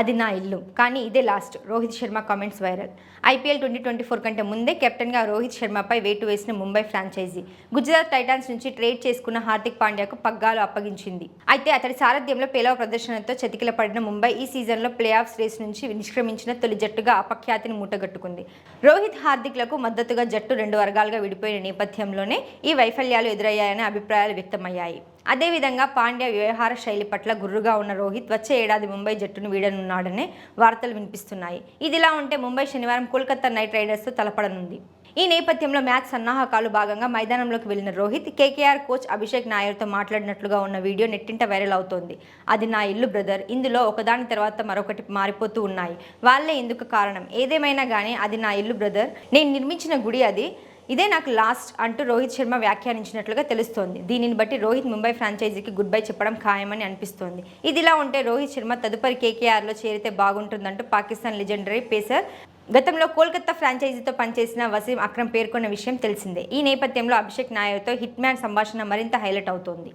అది నా ఇల్లు. కానీ ఇదే last Rohit Sharma comments viral IPL twenty twenty four కంటే ముందే కెప్టెన్గా రోహిత్ శర్మపై వేటు వేసిన ముంబై ఫ్రాంచైజీ గుజరాత్ టైటాన్స్ నుంచి ట్రేడ్ చేసుకున్న హార్దిక్ పాండ్యాకు పగ్గాలు అప్పగించింది. అయితే అతడి సారథ్యంలో పేలవ ప్రదర్శనతో చతికిల పడిన ముంబై ఈ సీజన్లో ప్లే ఆఫ్స్ రేస్ నుంచి నిష్క్రమించిన తొలి జట్టుగా అపఖ్యాతిని మూటగట్టుకుంది. రోహిత్ హార్దిక్లకు మద్దతుగా జట్టు రెండు వర్గాలుగా విడిపోయిన నేపథ్యంలోనే ఈ వైఫల్యాలు ఎదురయ్యాయనే అభిప్రాయాలు వ్యక్తమయ్యాయి. అదేవిధంగా పాండ్య వ్యవహార శైలి పట్ల గుర్రుగా ఉన్న రోహిత్ వచ్చే ఏడాది ముంబై జట్టును వీడనున్నాడనే వార్తలు వినిపిస్తున్నాయి. ఇదిలా ఉంటే ముంబై శనివారం కోల్కతా నైట్ రైడర్స్తో తలపడనుంది. ఈ నేపథ్యంలో మ్యాచ్ సన్నాహకాలు భాగంగా మైదానంలోకి వెళ్ళిన రోహిత్ కేకేఆర్ కోచ్ అభిషేక్ నాయర్తో మాట్లాడినట్లుగా ఉన్న వీడియో నెట్టింట వైరల్ అవుతోంది. అది నా ఇల్లు బ్రదర్. ఇందులో ఒకదాని తర్వాత మరొకటి మారిపోతూ ఉన్నాయి. వాళ్ళే ఇందుకు కారణం. ఏదేమైనా కానీ అది నా ఇల్లు బ్రదర్. నేను నిర్మించిన గుడి అది. ఇదే నాకు లాస్ట్ అంటూ రోహిత్ శర్మ వ్యాఖ్యానించినట్లుగా తెలుస్తోంది. దీనిని బట్టి రోహిత్ ముంబై ఫ్రాంచైజీకి గుడ్ బై చెప్పడం ఖాయమని అనిపిస్తోంది. ఇదిలా ఉంటే రోహిత్ శర్మ తదుపరి కేకేఆర్లో చేరితే బాగుంటుందంటూ పాకిస్తాన్ లెజెండరీ పేసర్ గతంలో కోల్కతా ఫ్రాంచైజీతో పనిచేసిన వసీం అక్రమ్ పేర్కొన్న విషయం తెలిసిందే. ఈ నేపథ్యంలో అభిషేక్ నాయర్తో హిట్ మ్యాన్ సంభాషణ మరింత హైలైట్ అవుతోంది.